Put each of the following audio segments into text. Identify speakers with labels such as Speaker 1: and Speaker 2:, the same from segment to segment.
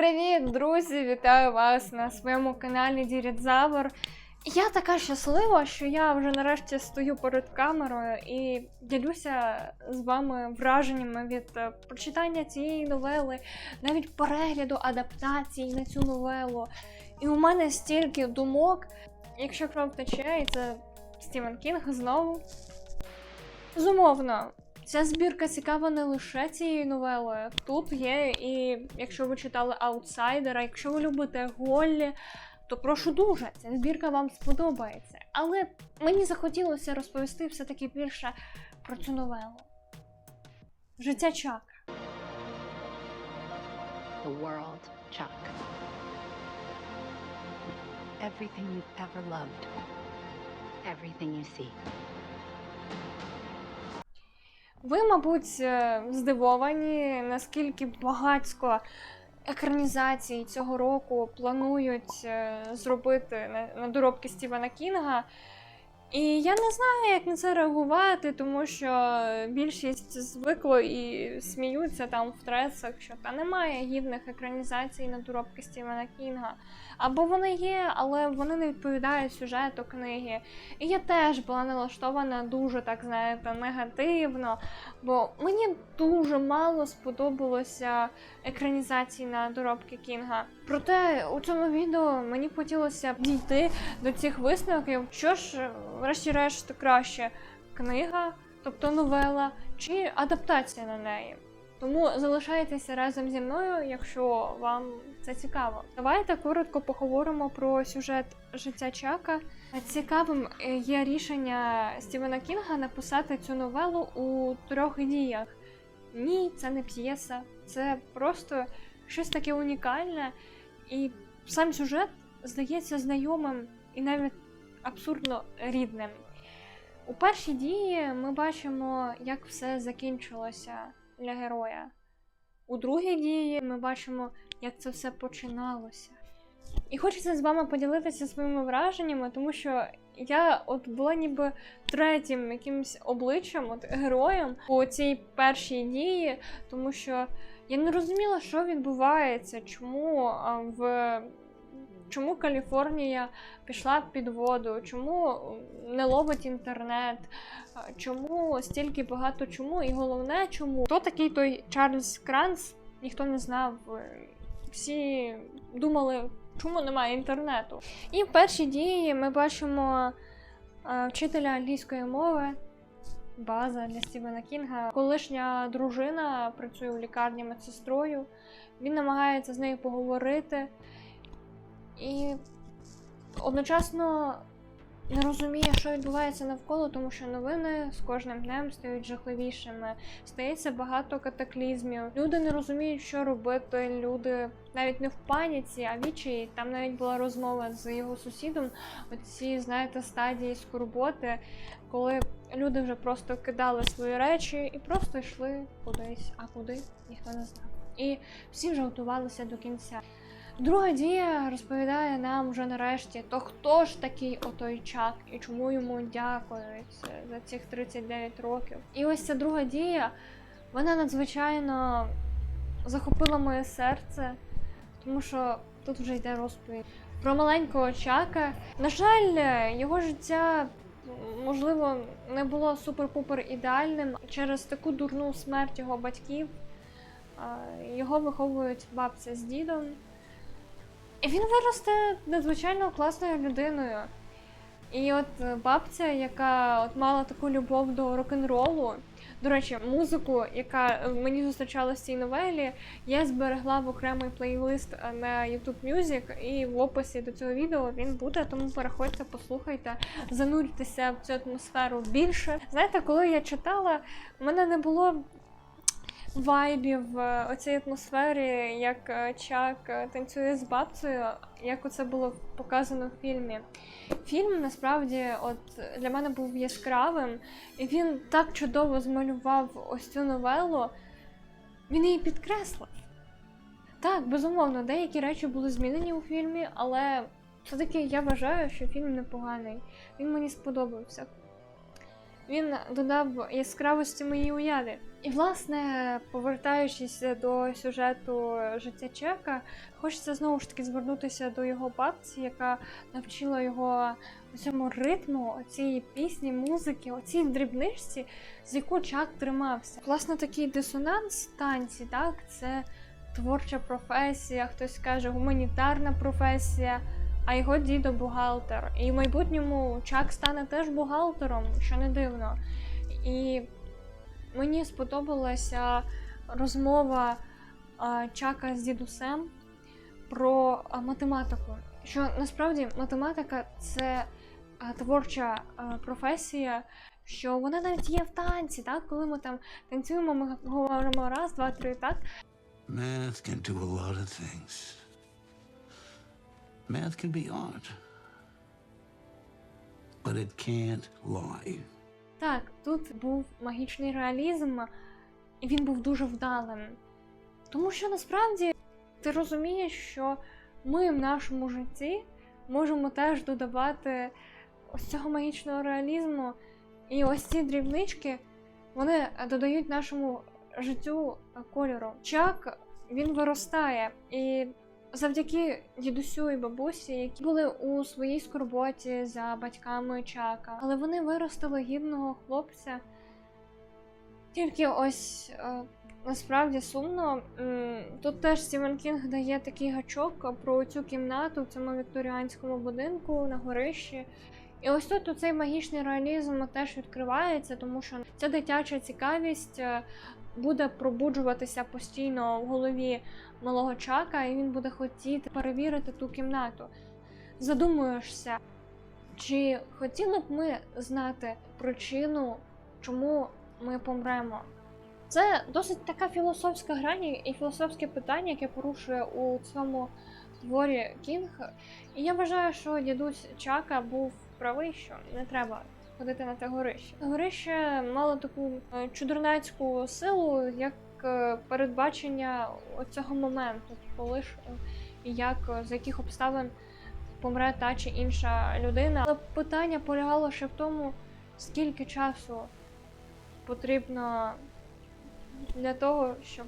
Speaker 1: Привіт, друзі! Вітаю вас на своєму каналі Дірідзавр. Я така щаслива, що я вже нарешті стою перед камерою і ділюся з вами враженнями від е, прочитання цієї новели, навіть перегляду адаптацій на цю новелу. І у мене стільки думок, якщо кров тече, і це Стівен Кінг знову. Безумовно, Ця збірка цікава не лише цією новелою. Тут є, і якщо ви читали аутсайдера, якщо ви любите Голлі, то прошу дуже, ця збірка вам сподобається. Але мені захотілося розповісти все-таки більше про цю новелу. Життя Чака.
Speaker 2: the world, Chuck. Everything you've ever loved. Everything you see.
Speaker 1: Ви, мабуть, е, здивовані, наскільки багатько екранізацій цього року планують е, зробити на доробки Стівена Кінга. І я не знаю, як на це реагувати, тому що більшість звикло і сміються там в тресах, що та немає гідних екранізацій на доробки Стівена Кінга. Або вони є, але вони не відповідають сюжету книги. І я теж була налаштована дуже, так знаєте, негативно, бо мені дуже мало сподобалося екранізацій на доробки Кінга. Проте у цьому відео мені хотілося дійти до цих висновків, що ж, врешті-решт, краще книга, тобто новела, чи адаптація на неї. Тому залишайтеся разом зі мною, якщо вам це цікаво. Давайте коротко поговоримо про сюжет життя Чака. Цікавим е, є рішення Стівена Кінга написати цю новелу у трьох діях. Ні, це не п'єса, це просто щось таке унікальне, і сам сюжет здається знайомим і навіть абсурдно рідним. У першій дії ми бачимо, як все закінчилося для героя. У другій дії ми бачимо, як це все починалося. І хочеться з вами поділитися своїми враженнями, тому що я от була ніби третім якимось обличчям, от героєм у цій першій дії, тому що я не розуміла, що відбувається, чому в. Чому Каліфорнія пішла під воду? Чому не ловить інтернет? Чому стільки багато чому? І головне, чому хто такий той Чарльз Кранц? Ніхто не знав. Всі думали, чому немає інтернету. І в першій дії ми бачимо вчителя англійської мови. База для Стівена Кінга. Колишня дружина працює в лікарні медсестрою. Він намагається з нею поговорити і одночасно не розуміє, що відбувається навколо, тому що новини з кожним днем стають жахливішими. Стається багато катаклізмів. Люди не розуміють, що робити. Люди навіть не в паніці, а відчаї. Там навіть була розмова з його сусідом. Оці, знаєте, стадії скорботи, коли люди вже просто кидали свої речі і просто йшли кудись, а куди ніхто не знав. І всі вже готувалися до кінця. Друга дія розповідає нам вже нарешті, то хто ж такий отой чак і чому йому дякують за цих 39 років. І ось ця друга дія, вона надзвичайно захопила моє серце, тому що тут вже йде розповідь про маленького чака. На жаль, його життя. Можливо, не було супер-пупер ідеальним через таку дурну смерть його батьків. Його виховують бабця з дідом. Він виросте надзвичайно класною людиною. І от е, бабця, яка от мала таку любов до рок-н-ролу. До речі, музику, яка е, мені зустрічалася в цій новелі, я зберегла в окремий плейлист е, на YouTube Music, і в описі до цього відео він буде, тому переходьте, послухайте, зануртеся в цю атмосферу більше. Знаєте, коли я читала, в мене не було вайбів оцій атмосфері, як е, Чак е, танцює з бабцею, як оце було показано в фільмі. Фільм насправді от для мене був яскравим, і він так чудово змалював ось цю новелу. Він її підкреслив. Так, безумовно, деякі речі були змінені у фільмі, але все-таки я вважаю, що фільм непоганий. Він мені сподобався. він додав яскравості моїй уяві. І, власне, повертаючись до сюжету життя Чека, хочеться знову ж таки звернутися до його бабці, яка навчила його цьому ритму, оцієї пісні, музики, оцій дрібничці, з яку Чак тримався. Власне, такий дисонанс танці, так, це творча професія, хтось каже гуманітарна професія, а його дідо бухгалтер. І в майбутньому Чак стане теж бухгалтером, що не дивно. І мені сподобалася розмова Чака з дідусем про математику. Що насправді математика це творча професія, що вона навіть є в танці, так? Коли ми там танцюємо, ми говоримо раз, два, три, так.
Speaker 3: Math can do a lot of things. Math can be art. But it can't lie.
Speaker 1: Так, тут був магічний реалізм, і він був дуже вдалим. Тому що насправді ти розумієш, що ми в нашому житті можемо теж додавати ось цього магічного реалізму, і ось ці дрібнички вони додають нашому життю кольору. Чак він виростає, і завдяки дідусю і бабусі, які були у своїй скорботі за батьками Чака, але вони виростили гідного хлопця. Тільки ось е, насправді сумно. Тут теж Стівен Кінг дає такий гачок про цю кімнату в цьому вікторіанському будинку на горищі. І ось тут цей магічний реалізм теж відкривається, тому що ця дитяча цікавість е, буде пробуджуватися постійно в голові малого Чака, і він буде хотіти перевірити ту кімнату. Задумуєшся, чи хотіли б ми знати причину, чому ми помремо? Це досить така філософська грань і філософське питання, яке порушує у цьому творі Кінг. І я вважаю, що дідусь Чака був правий, що не треба ходити на те горище. Горище мало таку е, чудернацьку силу, як е, передбачення цього моменту, коли ж е, як за яких обставин помре та чи інша людина. Але питання полягало ще в тому, скільки часу потрібно для того, щоб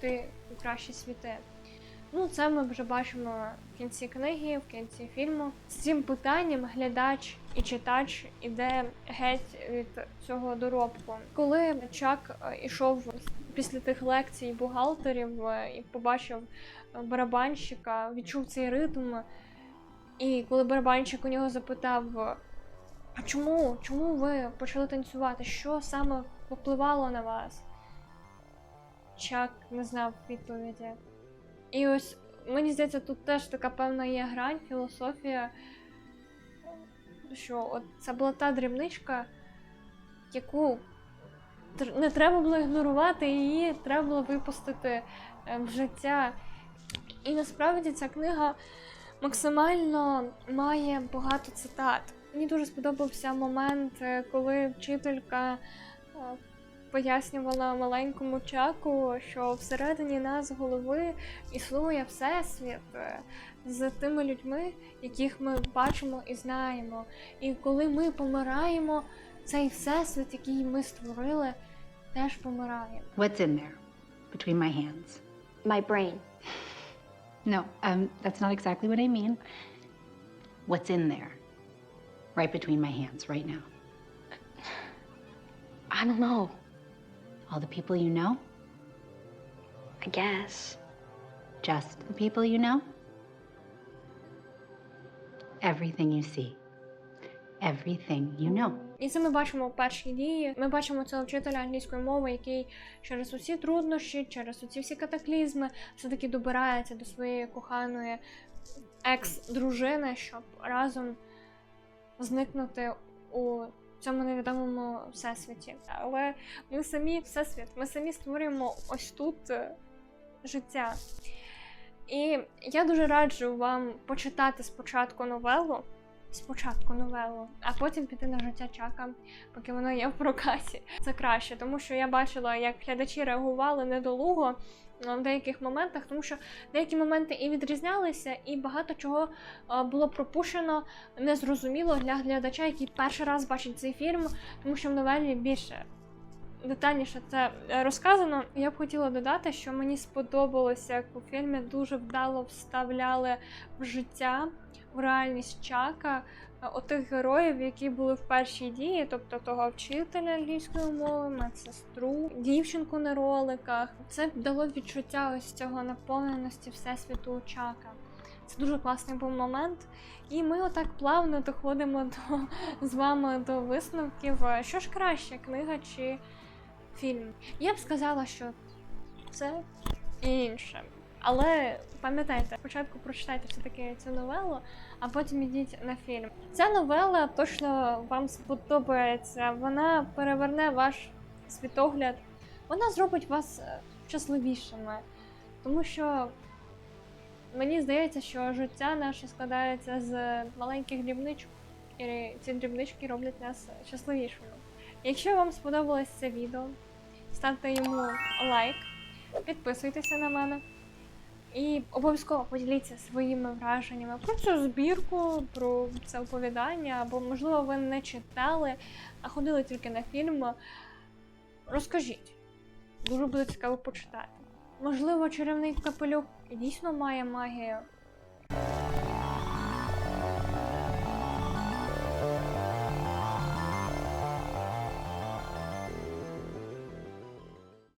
Speaker 1: ти у кращі світи. Ну, це ми вже бачимо в кінці книги, в кінці фільму. З цим питанням глядач і читач іде геть від цього доробку. Коли Чак е, ішов після тих лекцій бухгалтерів е, і побачив е, барабанщика, відчув цей ритм. І коли барабанщик у нього запитав: А чому? Чому ви почали танцювати? Що саме впливало на вас? Чак не знав відповіді. І ось мені здається, тут теж така певна є грань, філософія, що от це була та дрібничка, яку не треба було ігнорувати, її треба було випустити е, в життя. І насправді ця книга максимально має багато цитат. Мені дуже сподобався момент, е, коли вчителька е, пояснювала маленькому чаку, що всередині нас голови існує всесвіт е, з тими людьми, яких ми бачимо і знаємо. І коли ми помираємо, цей всесвіт, який ми створили, теж помирає.
Speaker 2: What's in there between my hands?
Speaker 4: My brain.
Speaker 2: No, um, that's not exactly what I mean. What's in there? Right between my hands, right now.
Speaker 4: I don't know.
Speaker 2: All the people you know?
Speaker 4: I guess.
Speaker 2: Just the people you know? Everything you see. Everything you know.
Speaker 1: І це ми бачимо в першій дії. Ми бачимо цього вчителя англійської мови, який через усі труднощі, через усі всі катаклізми, все-таки добирається до своєї коханої екс-дружини, щоб разом зникнути у цьому невідомому всесвіті. Але ми самі всесвіт, ми самі створюємо ось тут е, життя. І я дуже раджу вам почитати спочатку новелу спочатку новелу, а потім піти на життя Чака, поки воно є в прокаті. Це краще, тому що я бачила, як глядачі реагували недолуго е, в деяких моментах, тому що деякі моменти і відрізнялися, і багато чого е, було пропущено незрозуміло для глядача, який перший раз бачить цей фільм, тому що в новелі більше детальніше це е, розказано. Я б хотіла додати, що мені сподобалося, як у фільмі дуже вдало вставляли в життя, в реальність Чака. е, Отих героїв, які були в першій дії, тобто того вчителя англійської мови, медсестру, дівчинку на роликах. Це дало відчуття ось цього наповненості всесвіту Чака. Це дуже класний був момент. І ми отак плавно доходимо до, з вами до висновків, е, що ж краще, книга чи фільм. Я б сказала, що це інше. Але пам'ятайте, спочатку прочитайте все-таки цю новелу, а потім йдіть на фільм. Ця новела точно вам сподобається. Вона переверне ваш світогляд, вона зробить вас е, щасливішими. Тому що мені здається, що життя наше складається з маленьких дрібничок, і ці дрібнички роблять нас щасливішими. Якщо вам сподобалось це відео, ставте йому лайк, підписуйтеся на мене. І обов'язково поділіться своїми враженнями про цю збірку, про це оповідання, або, можливо, ви не читали, а ходили тільки на фільм. Розкажіть. Дуже буде цікаво почитати. Можливо, чарівний капелюх дійсно має магію.